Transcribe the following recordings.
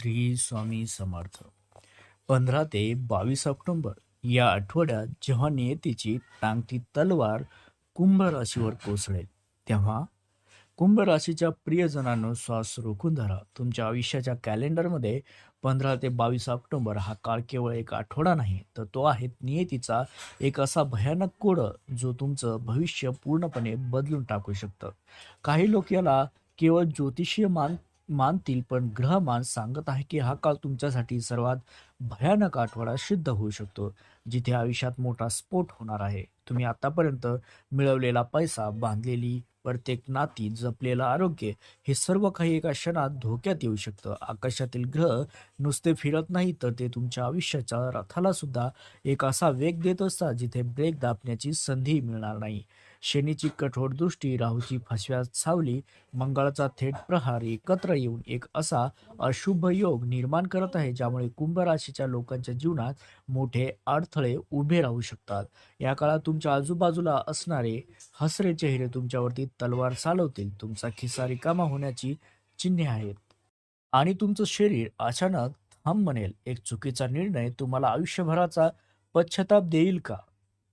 श्री स्वामी समर्थ. पंधरा ते बावीस ऑक्टोंबर या आठवड्यात जेव्हा नियतीची टांगती तलवार कुंभ राशीवर कोसळेल तेव्हा कुंभ राशीच्या प्रियजनांनो श्वास रोखून धरा. तुमच्या आयुष्याच्या कॅलेंडरमध्ये पंधरा ते बावीस ऑक्टोंबर हा काळ केवळ एक आठवडा नाही तर तो आहे नियतीचा एक असा भयानक कोड जो तुमचं भविष्य पूर्णपणे बदलून टाकू शकतं. काही लोक याला केवळ ज्योतिषीय मान मानतील पण ग्रहमान सांगत आहे की हा काळ तुमच्यासाठी सर्वात भयानक आठवडा सिद्ध होऊ शकतो जिथे आयुष्यात मोठा स्फोट होणार आहे. तुम्ही आतापर्यंत मिळवलेला पैसा बांधलेली प्रत्येक नाती जपलेलं आरोग्य हे सर्व काही एका क्षणात धोक्यात येऊ शकतं. आकाशातील ग्रह नुसते फिरत नाही तर ते तुमच्या आयुष्याच्या रथाला सुद्धा एक असा वेग देत असतात जिथे ब्रेक दाबण्याची संधी मिळणार नाही. शनीची कठोर दृष्टी राहूची फसव्या सावली मंगळाचा थेट प्रहार एकत्र येऊन एक असा अशुभ योग निर्माण करत आहे ज्यामुळे कुंभ राशीच्या लोकांच्या जीवनात मोठे अडथळे उभे राहू शकतात. या काळात तुमच्या आजूबाजूला असणारे हसरे चेहरे तुमच्यावरती तलवार चालवतील. तुमचा खिसा रिकामा होण्याची चिन्हे आहेत. आणि तुमचं शरीर अचानक थांब म्हणेल. एक चुकीचा निर्णय तुम्हाला आयुष्यभराचा पश्चाताप देईल का?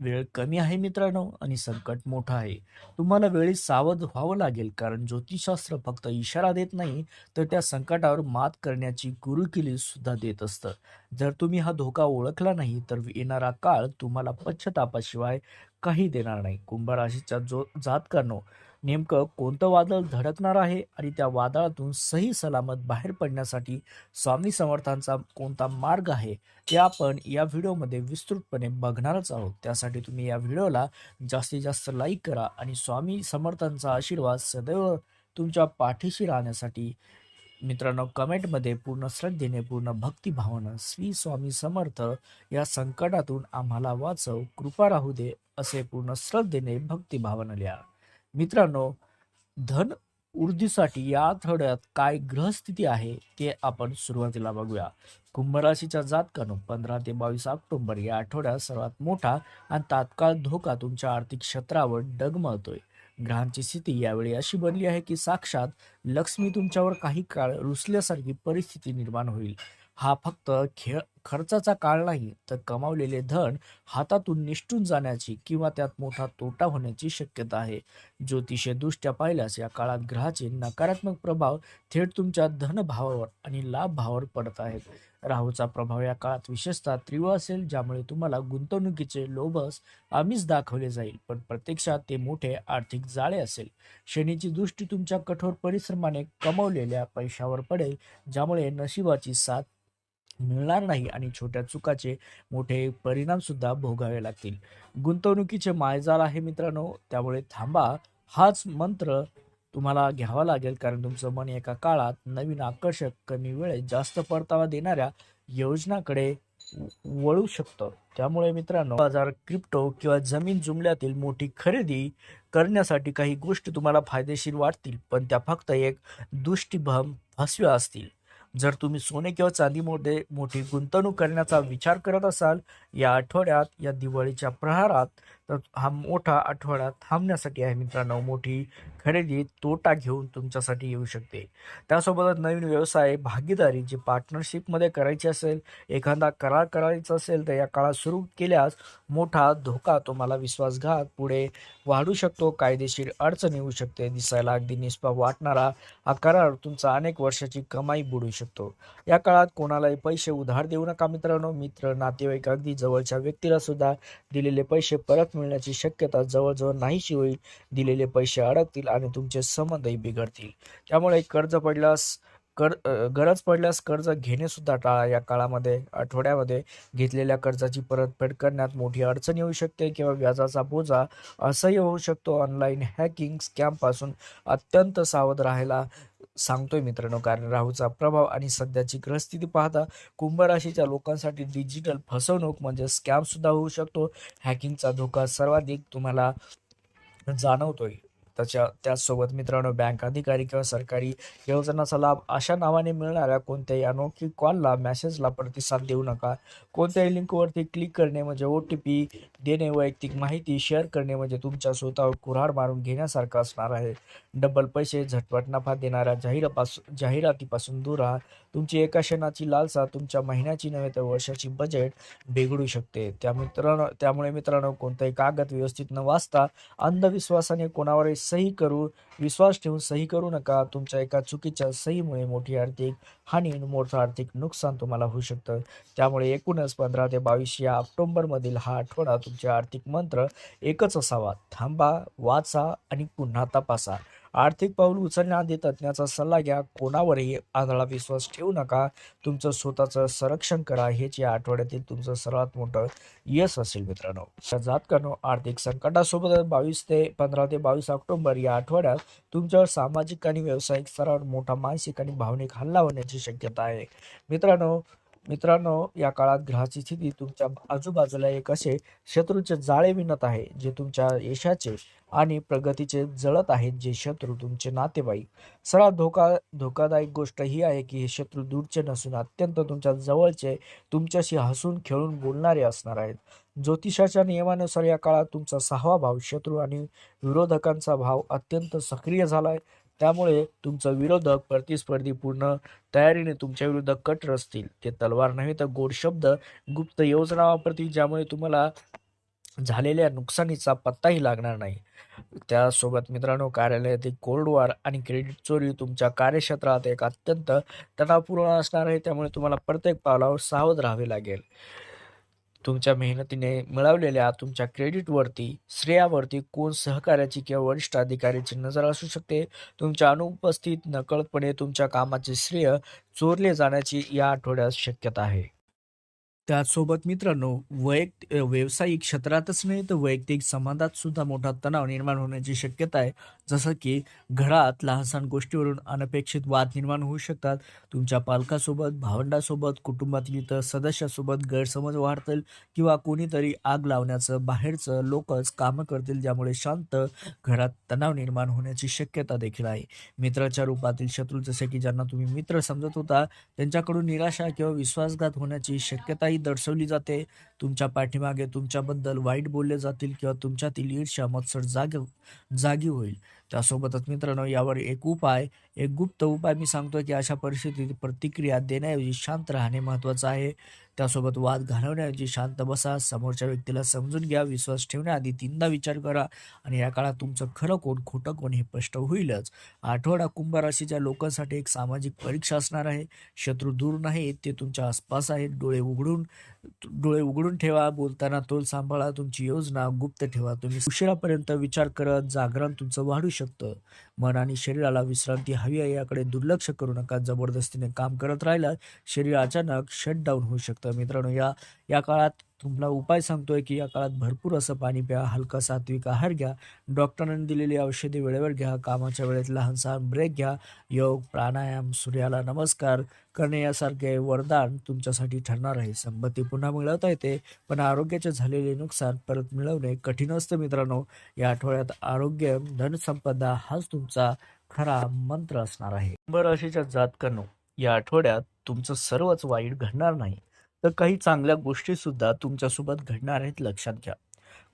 वेळ कमी आहे मित्रांनो आणि संकट मोठं आहे. तुम्हाला वेळी सावध व्हावं लागेल कारण ज्योतिषशास्त्र फक्त इशारा देत नाही तर त्या संकटावर मात करण्याची गुरुकिली सुद्धा देत असतं. जर तुम्ही हा धोका ओळखला नाही तर येणारा काळ तुम्हाला पश्चतापाशिवाय काही देणार नाही. कुंभ राशीच्या जो जातकांनो नेमकं कोणतं वादळ धडकणार आहे आणि त्या वादळातून सही सलामत बाहेर पडण्यासाठी स्वामी समर्थांचा कोणता मार्ग आहे ते आपण या व्हिडिओमध्ये विस्तृतपणे बघणारच आहोत. त्यासाठी तुम्ही या व्हिडिओला जास्तीत जास्त लाईक करा आणि स्वामी समर्थांचा आशीर्वाद सदैव तुमच्या पाठीशी राहण्यासाठी मित्रांनो कमेंटमध्ये पूर्ण श्रद्धेने पूर्ण भक्तिभावानं श्री स्वामी समर्थ या संकटातून आम्हाला वाचव कृपा राहू दे असे पूर्ण श्रद्धेने भक्तिभावानं लिहा. मित्रांनो धन ऊर्जेसाठी या आठवड्यात काय ग्रहस्थिती आहे ते आपण सुरुवातीला बघूया. कुंभ राशीच्या जातकानो पंधरा ते बावीस ऑक्टोबर या आठवड्यात सर्वात मोठा आणि तात्काळ धोका तुमच्या आर्थिक क्षेत्रावर डगमळतोय. ग्रहांची स्थिती यावेळी अशी बनली आहे की साक्षात लक्ष्मी तुमच्यावर काही काळ रुसल्यासारखी परिस्थिती निर्माण होईल. हा फक्त खेळ खर्चाचा काळ नाही तर कमावलेले धन हातातून निष्ठून जाण्याची किंवा त्यात मोठा तोटा होण्याची शक्यता आहे. ज्योतिषे दृष्ट्या पाहिल्यास या काळात ग्रहाचे नकारात्मक प्रभाव थेट तुमच्या धनभावावर आणि लाभ भावावर पडत आहेत. राहूचा प्रभाव या काळात विशेषतः तीव्र असेल ज्यामुळे तुम्हाला गुंतवणुकीचे लोभस आम्हीच दाखवले जाईल पण प्रत्यक्षात ते मोठे आर्थिक जाळे असेल. शनीची दृष्टी तुमच्या कठोर परिश्रमाने कमवलेल्या पैशावर पडेल ज्यामुळे नशिबाची साथ मिळणार नाही आणि छोट्या चुकाचे मोठे परिणाम सुद्धा भोगावे लागतील. गुंतवणुकीचे मायजाल आहे मित्रांनो त्यामुळे थांबा. हाच मंत्र तुम्हाला घ्यावा लागेल कारण तुमचं मन एका काळात नवीन आकर्षक कमी वेळेत जास्त परतावा देणाऱ्या योजनाकडे वळू शकतं. त्यामुळे मित्रांनो बाजार क्रिप्टो किंवा जमीन जुमल्यातील मोठी खरेदी करण्यासाठी काही गोष्टी तुम्हाला फायदेशीर वाटतील पण त्या फक्त एक दृष्टीभ्रम फसव्या असतील. जर तुम्ही सोने किंवा चांदीमध्ये मोठी गुंतवणूक करण्याचा विचार करत असाल या आठवड्यात या दिवाळीच्या प्रहारात तर हा मोठा आठवडा थांबण्यासाठी आहे मित्रांनो. मोठी खरेदी तोटा घेऊन तुमच्यासाठी येऊ शकते. त्यासोबतच नवीन व्यवसाय भागीदारी जी पार्टनरशिपमध्ये करायची असेल एखादा करार करायचा असेल तर या काळात सुरू केल्यास मोठा धोका तुम्हाला विश्वासघात पुढे वाढू शकतो. कायदेशीर अडचण येऊ शकते. दिसायला अगदी निष्पाप वाटणारा हा करार तुमचा अनेक वर्षाची कमाई बुडू शकतो. या काळात कोणालाही पैसे उधार देऊ नका मित्रांनो. मित्र नातेवाईक अगदी जवळच्या व्यक्तीला सुद्धा दिलेले पैसे परत मिळण्याची शक्यता जवळजवळ नाहीशी होईल. दिलेले पैसे अडकतील आणि तुमचे संबंधही बिघडतील. त्यामुळे कर्ज पडल्यास कर गरज पडल्यास कर्ज घेणे सुद्धा टाळा. या काळामध्ये आठवड्यामध्ये घेतलेल्या कर्जाची परतफेड करण्यात मोठी अडचण येऊ शकते किंवा व्याजाचा बोजा असह्य होऊ शकतो. ऑनलाईन हॅकिंग स्कॅमपासून अत्यंत सावध राहायला सांगतोय मित्रांनो. कारण राहूचा प्रभाव आणि सध्याची ग्रहस्थिती पाहता कुंभ राशीच्या लोकांसाठी डिजिटल फसवणूक म्हणजे स्कॅम सुद्धा होऊ शकतो. हॅकिंगचा धोका सर्वाधिक तुम्हाला जाणवतोय. त्याच्या त्याचसोबत मित्रांनो बँक अधिकारी किंवा सरकारी योजनाचा लाभ अशा नावाने मिळणाऱ्या कोणत्याही अनोखी कॉलला मेसेजला प्रतिसाद देऊ नका. कोणत्याही लिंकवरती क्लिक करणे म्हणजे ओ टी पी देणे वैयक्तिक माहिती शेअर करणे म्हणजे तुमच्या स्वतःवर कुऱ्हाड मारून घेण्यासारखं असणार आहे. डबल पैसे झटपट नफा देणाऱ्या जाहिरापासून जाहिरातीपासून दूर राहा. तुमची एका क्षणाची लालसा तुमच्या महिन्याची नव्हे तर वर्षाची बजेट बिघडू शकते. त्या मित्रांनो त्यामुळे मित्रांनो कोणताही कागद व्यवस्थित न वाचता अंधविश्वासाने कोणावरही सही करू विश्वास ठेवून सही करू नका. तुमच्या एका चुकीच्या सहीमुळे मोठी आर्थिक हानी मोठं आर्थिक नुकसान तुम्हाला होऊ शकतं. त्यामुळे एकूणच पंधरा ते बावीस या ऑक्टोंबरमधील हा आठवडा तुमचे आर्थिक मंत्र एकच असावा. थांबा वाचा आणि पुन्हा तपासा. आर्थिक पाऊल उचलण्याआधी तज्ज्ञाचा सल्ला घ्या. कोणावरही आंधळा विश्वास ठेवू नका. तुमचं स्वतःचं संरक्षण करा. हेच या आठवड्यातील तुमचं सर्वात मोठं यश असेल मित्रांनो. जातकांनो आर्थिक संकटासोबत बावीस ते पंधरा ते बावीस ऑक्टोबर या आठवड्यात तुमच्यावर सामाजिक आणि व्यावसायिक स्तरावर मोठा मानसिक आणि भावनिक हल्ला होण्याची शक्यता आहे. मित्रांनो मित्रांनो या काळात ग्रहाची स्थिती तुमच्या आजूबाजूला एक असे शत्रूचे जाळे विणत आहे जे तुमच्या यशाचे आणि प्रगतीचे जळत आहेत जे शत्रू तुमचे नातेवाईक. सर्वात धोका धोकादायक गोष्ट ही आहे की हे शत्रू दूरचे नसून अत्यंत तुमच्या जवळचे तुमच्याशी हसून खेळून बोलणारे असणार आहेत. ज्योतिषाच्या नियमानुसार या काळात तुमचा सहावा भाव शत्रू आणि विरोधकांचा भाव अत्यंत सक्रिय झाला आहे त्यामुळे तुमचा विरोधक प्रतिस्पर्धी पूर्ण तयारीने तुमच्या विरुद्ध कट रचतील. ते तलवार नव्हे तर गोड शब्द गुप्त योजना वापरतील ज्यामुळे तुम्हाला झालेल्या नुकसानीचा पत्ताही लागणार नाही. त्यासोबत मित्रांनो कार्यालयातील कोल्ड वॉर आणि क्रेडिट चोरी तुमच्या कार्यक्षेत्रात एक अत्यंत तणावपूर्ण असणार आहे. त्यामुळे तुम्हाला प्रत्येक पावलावर सावध राहावे लागेल. तुमच्या मेहनतीने मिळवलेल्या तुमच्या क्रेडिटवरती श्रेयावरती कोण सहकार्याची किंवा वरिष्ठ अधिकाऱ्याची नजर असू शकते? तुमच्या अनुपस्थित नकळतपणे तुमच्या कामाचे श्रेय चोरले जाण्याची या आठवड्यात शक्यता आहे. त्याचसोबत मित्रांनो वैयक्तिक व्यावसायिक क्षेत्रातच नाही तर वैयक्तिक संबंधात सुद्धा मोठा तणाव निर्माण होण्याची शक्यता आहे. जसं की घरात लहानसहान गोष्टीवरून अनपेक्षित वाद निर्माण होऊ शकतात. तुमच्या पालकासोबत भावंडासोबत कुटुंबातील इतर सदस्यासोबत गैरसमज वाढतील किंवा कोणीतरी आग लावण्याचं बाहेरचं लोकच कामं करतील ज्यामुळे शांत घरात तणाव निर्माण होण्याची शक्यता देखील आहे. मित्राच्या रूपातील शत्रू जसे की ज्यांना तुम्ही मित्र समजत होता त्यांच्याकडून निराशा किंवा विश्वासघात होण्याची शक्यताही दर्शवली जाते. तुमच्या पाठीमागे तुमच्याबद्दल वाईट बोलले जातील किंवा तुमच्यातील ईर्ष्या मत्सर जाग जागी होईल. त्यासोबतच मित्रांनो यावर एक उपाय एक गुप्त उपाय मी सांगतोय की अशा परिस्थितीत प्रतिक्रिया देण्याऐवजी शांत राहणे महत्त्वाचं आहे. त्यासोबत वाद घालवण्याऐवजी शांत बसा समोरच्या व्यक्तीला समजून घ्या विश्वास ठेवण्याआधी तीनदा विचार करा आणि या काळात तुमचं खरं कोण खोटं कोण हे स्पष्ट होईलच. आठवडा कुंभ राशीच्या लोकांसाठी एक सामाजिक परीक्षा असणार आहे. शत्रू दूर नाहीत ते तुमच्या आसपास आहेत. डोळे उघडून डोळे उघडून ठेवा बोलताना तोल सांभाळा तुमची योजना गुप्त ठेवा. तुम्ही उशिरापर्यंत विचार करत जागरण तुमचं वाढू शकतं. मन आणि शरीराला विश्रांती हवी आहे याकडे दुर्लक्ष करू नका. जबरदस्तीने काम करत राहिला शरीर अचानक शटडाऊन होऊ शकतं. मित्रांनो या या काळात तुम्हाला उपाय सांगतोय की या काळात भरपूर असं पाणी प्या हलका सात्विक आहार घ्या. डॉक्टरांनी दिलेली औषधे वेळेवर घ्या. कामाच्या वेळेत लहानसा ब्रेक घ्या. योग प्राणायाम सूर्याला नमस्कार करणे यासारखे वरदान तुमच्यासाठी ठरणार आहे. संपत्ती पुन्हा मिळवता येते पण आरोग्याचे झालेले नुकसान परत मिळवणे कठीण असतं मित्रांनो. या आठवड्यात आरोग्य धनसंपदा हाच तुमचा खरा मंत्र असणार आहे. कुंभ राशीच्या जातकांनो या आठवड्यात तुमचं सर्वच वाईट घडणार नाही. तर काही चांगल्या गोष्टी सुद्धा तुमच्यासोबत घडणार आहेत लक्षात घ्या.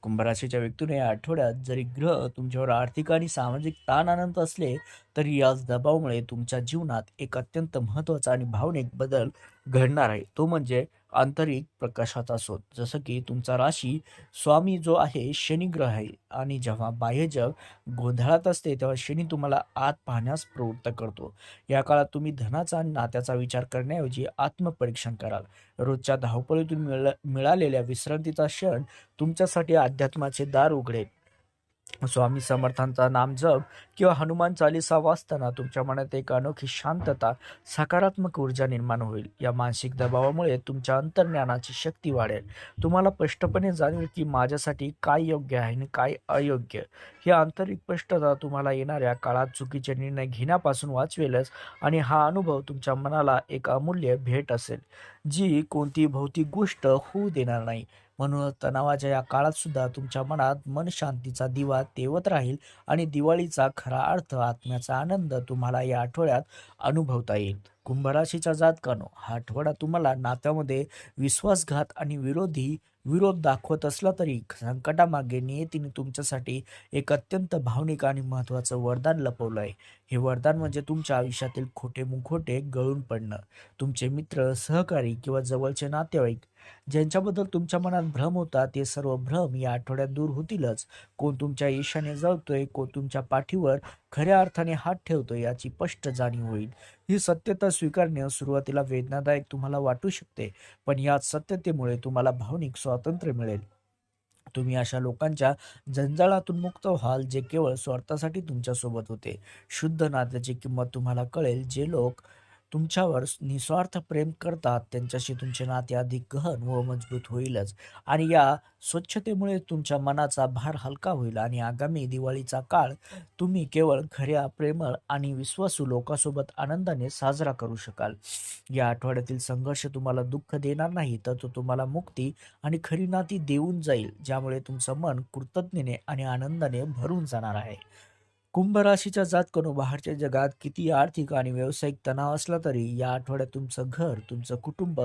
कुंभराशीच्या व्यक्तीने या आठवड्यात जरी ग्रह तुमच्यावर आर्थिक आणि सामाजिक ताण आणत असले तरी याच दबावामुळे तुमच्या जीवनात एक अत्यंत महत्त्वाचा आणि भावनिक बदल घडणार आहे. तो म्हणजे आंतरिक प्रकाशाचा शोध जसं की तुमचा राशी स्वामी जो आहे शनी ग्रह आहे आणि जेव्हा बाह्य जग गोंधळात असते तेव्हा शनी तुम्हाला आत पाहण्यास प्रवृत्त करतो. या काळात तुम्ही धनाचा आणि नात्याचा विचार करण्याऐवजी आत्मपरीक्षण कराल. रोजच्या धावपळीतून मिळ मिळालेल्या विश्रांतीचा क्षण तुमच्यासाठी अध्यात्माचे दार उघडेल. स्वामी समर्थांचा नाम जप किंवा हनुमान चालिसा वाचताना तुमच्या मनात एक अनोखी शांतता सकारात्मक ऊर्जा निर्माण होईल. या मानसिक दबावामुळे तुमच्या अंतर्ज्ञानाची शक्ती वाढेल. तुम्हाला स्पष्टपणे जाणवेल की माझ्यासाठी काय योग्य आहे आणि काय अयोग्य. ही आंतरिक स्पष्टता तुम्हाला येणाऱ्या काळात चुकीचे निर्णय घेण्यापासून वाचवेलच आणि हा अनुभव तुमच्या मनाला एक अमूल्य भेट असेल जी कोणती भौतिक गोष्ट होऊ देणार नाही. म्हणून तणावाच्या या काळात सुद्धा तुमच्या मनात मन शांतीचा दिवा तेवत राहील आणि दिवाळीचा खरा अर्थ आत्म्याचा आनंद तुम्हाला या आठवड्यात अनुभवता येईल. कुंभराशीच्या जातकानो हा आठवडा तुम्हाला नात्यामध्ये विश्वासघात आणि विरोधी विरोध दाखवत असला तरी संकटामागे नियतीने तुमच्यासाठी एक अत्यंत भावनिक आणि महत्त्वाचं वरदान लपवलं आहे. हे वरदान म्हणजे तुमच्या आयुष्यातील खोटे मुखोटे गळून पडणं. तुमचे मित्र सहकारी किंवा जवळचे नातेवाईक ज्यांच्याबद्दल तुमच्या मनात भ्रम होता ते सर्व भ्रम या आठवड्यात दूर होतीलच. कोण तुमच्या ईशाने जळतोय कोण तुमच्या पाठीवर खऱ्या अर्थाने हात ठेवतोय याची स्पष्ट जाणीव होईल. ही सत्यता स्वीकारणे सुरुवातीला वेदनादायक तुम्हाला वाटू शकते पण या सत्यतेमुळे तुम्हाला भावनिक स्वातंत्र्य मिळेल. तुम्ही अशा लोकांच्या जंजाळातून मुक्त व्हाल जे केवळ स्वार्थासाठी तुमच्यासोबत होते. शुद्ध नात्याची किंमत तुम्हाला कळेल जे लोक तुमच्यावर निस्वार्थ प्रेम करतात त्यांच्याशी तुमचे नाते अधिक गहन व मजबूत होईलच. आणि या स्वच्छतेमुळे तुमच्या मनाचा भार हलका होईल आणि आगामी दिवाळीचा काळ तुम्ही केवळ खऱ्या प्रेमळ आणि विश्वासू लोकांसोबत आनंदाने साजरा करू शकाल. या आठवड्यातील संघर्ष तुम्हाला दुःख देणार नाही तर तो तुम्हाला मुक्ती आणि खरी नाती देऊन जाईल ज्यामुळे तुमचं मन कृतज्ञतेने आणि आनंदाने भरून जाणार आहे. कुंभ राशीच्या जातकनो बाहेरच्या जगात किती आर्थिक आणि व्यावसायिक तणाव असला तरी या आठवड्यात तुमचं घर तुमचं कुटुंब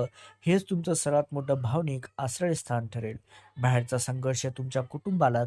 हेच तुमचं सर्वात मोठं भावनिक आश्रयस्थान ठरेल. बाहेरचा संघर्ष तुमच्या कुटुंबाला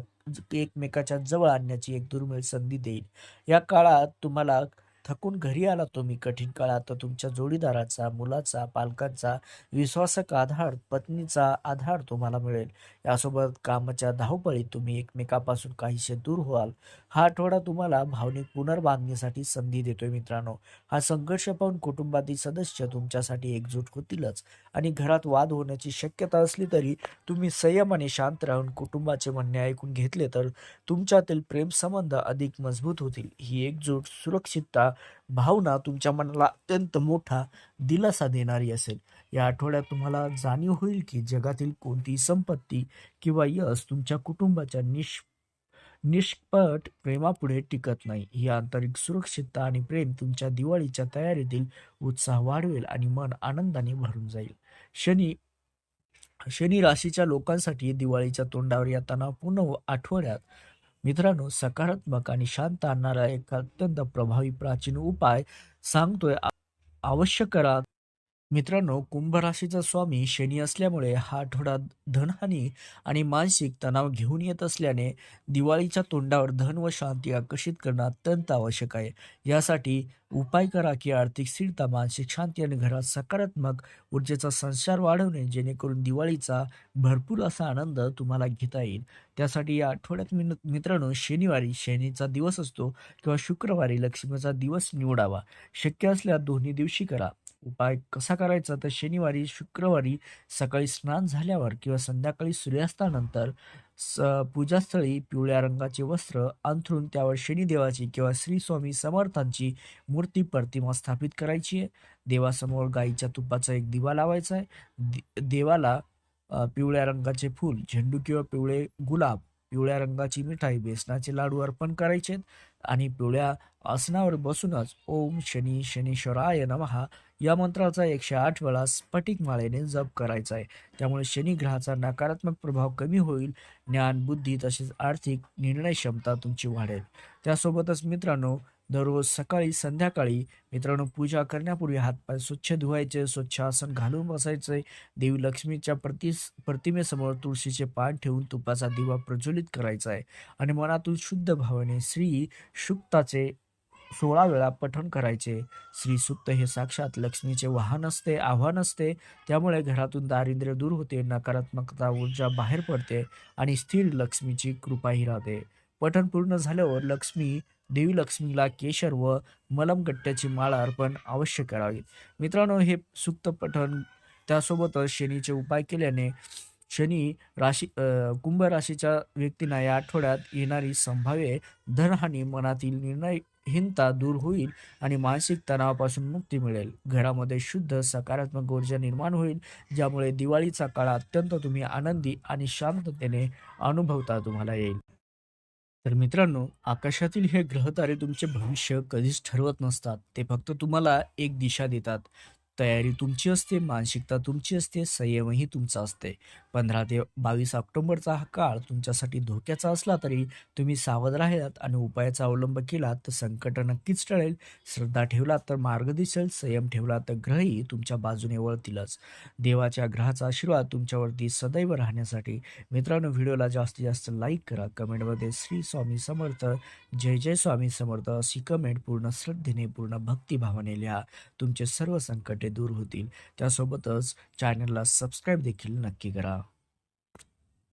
एकमेकाच्या जवळ आणण्याची एक दुर्मिळ संधी देईल. या काळात तुम्हाला थकून घरी आला तुम्ही कठीण काळात तर तुमच्या जोडीदाराचा मुलाचा पालकांचा विश्वासक आधार पत्नीचा आधार तुम्हाला मिळेल. यासोबत कामाच्या धावपळीत तुम्ही एकमेकापासून काहीसे दूर व्हाल. हा आठवडा तुम्हाला भावनिक पुनर्बांधणीसाठी संधी देतोय मित्रांनो. हा संघर्ष पाहून कुटुंबातील सदस्य तुमच्यासाठी एकजूट होतीलच आणि घरात वाद होण्याची शक्यता असली तरी तुम्ही संयम आणि शांत राहून कुटुंबाचे म्हणणे ऐकून घेतले तर तुमच्यातील प्रेमसंबंध अधिक मजबूत होतील. ही एकजूट सुरक्षितता भावना तुमच्या मनाला अत्यंत मोठा दिलासा देणारी असेल. या आठवड्यात तुम्हाला जाणीव होईल की जगातील कोणतीही संपत्ती किंवा यश तुमच्या कुटुंबाच्या निष निष्पट प्रेमापुढे टिकत नाही. ही आंतरिक सुरक्षितता आणि प्रेम तुमच्या दिवाळीच्या तयारीतील उत्साह वाढवेल आणि मन आनंदाने भरून जाईल. शनी शनी राशीच्या लोकांसाठी दिवाळीच्या तोंडावर या तणावपूर्ण आठवड्यात मित्रांनो सकारात्मक आणि शांत आणणारा एक अत्यंत प्रभावी प्राचीन उपाय सांगतोय. आवश्यक अवश्य करा मित्रांनो कुंभ राशीचा स्वामी शनी असल्यामुळे हा आठवडा धनहानी आणि मानसिक तणाव घेऊन येत असल्याने दिवाळीच्या तोंडावर धन व शांती आकर्षित करणं अत्यंत आवश्यक आहे. यासाठी उपाय करा की आर्थिक स्थिरता मानसिक शांती आणि घरात सकारात्मक ऊर्जेचा संसार वाढवणे जेणेकरून दिवाळीचा भरपूर असा आनंद तुम्हाला घेता येईल. त्यासाठी या आठवड्यात मिन- मित्रांनो शनिवारी शनीचा दिवस असतो किंवा शुक्रवारी लक्ष्मीचा दिवस निवडावा. शक्य असल्यास दोन्ही दिवशी करा. उपाय कसा करायचा? तर शनिवारी शुक्रवारी सकाळी स्नान झाल्यावर किंवा संध्याकाळी सूर्यास्तानंतर स पूजास्थळी पिवळ्या रंगाचे वस्त्र अंथरून त्यावर शनिदेवाची किंवा श्री स्वामी समर्थांची मूर्ती प्रतिमा स्थापित करायची आहे. देवासमोर गाईच्या तुपाचा एक दिवा लावायचा आहे. दे- देवाला पिवळ्या रंगाचे फूल झेंडू किंवा पिवळे गुलाब पिवळ्या रंगाची मिठाई बेसनाचे लाडू अर्पण करायचे आणि पिवळ्या आसनावर बसूनच ओम शनी शनीश्वराय नमः. या मंत्राचा एकशे आठ वेळा स्फटिक माळेने जप करायचा आहे. त्यामुळे शनी ग्रहाचा नकारात्मक प्रभाव कमी होईल. ज्ञान बुद्धी तसेच आर्थिक निर्णय क्षमता तुमची वाढेल. त्यासोबतच मित्रांनो दररोज सकाळी संध्याकाळी मित्रांनो पूजा करण्यापूर्वी हातपाय स्वच्छ धुवायचे स्वच्छ आसन घालून बसायचे. देवी लक्ष्मीच्या प्रति प्रतिमेसमोर तुळशीचे पान ठेवून तुपाचा दिवा प्रज्वलित करायचा आहे. आणि मनातून शुद्ध भावाने श्री शुक्ताचे सोळा वेळा पठण करायचे. श्रीसुप्त हे साक्षात लक्ष्मीचे वाहन असते आव्हान असते. त्यामुळे घरातून दारिद्र्य दूर होते नकारात्मकता ऊर्जा बाहेर पडते आणि स्थिर लक्ष्मीची कृपाही राहते. पठण पूर्ण झाल्यावर लक्ष्मी देवी लक्ष्मीला केशर व मलमगट्ट्याची माळा अर्पण अवश्य करावी. मित्रांनो हे सुक्त पठण त्यासोबतच शनीचे उपाय केल्याने शनी राशी कुंभ राशीच्या व्यक्तींना या आठवड्यात येणारी संभाव्य धनहानी मनातील निर्णयहीनता दूर होईल आणि मानसिक तणावापासून मुक्ती मिळेल. घरामध्ये शुद्ध सकारात्मक ऊर्जा निर्माण होईल ज्यामुळे दिवाळीचा काळ अत्यंत तुम्ही आनंदी आणि शांततेने अनुभवता तुम्हाला येईल. तर मित्रांनो आकाशातील हे ग्रहतारे तुमचे भविष्य कधीच ठरवत नसतात. ते फक्त तुम्हाला एक दिशा देतात. तयारी तुमची असते मानसिकता तुमची असते संयमही तुमचा असते. पंधरा ते बावीस ऑक्टोबरचा हा काळ तुमच्यासाठी धोक्याचा असला तरी तुम्ही सावध राहिलात आणि उपायाचा अवलंब केलात तर संकट नक्कीच टळेल. श्रद्धा ठेवलात तर मार्ग दिसेल संयम ठेवला तर ग्रहही तुमच्या बाजूने वळतीलच. देवाच्या ग्रहाचा आशीर्वाद तुमच्यावरती सदैव राहण्यासाठी. मित्रांनो व्हिडिओला जास्तीत जास्त लाईक करा. कमेंटमध्ये श्री स्वामी समर्थ जय जय स्वामी समर्थ अशी कमेंट पूर्ण श्रद्धेने पूर्ण भक्तिभावाने लिहा. तुमचे सर्व संकटे दूर होतील. त्यासोबतच चॅनलला सबस्क्राईब देखील नक्की करा.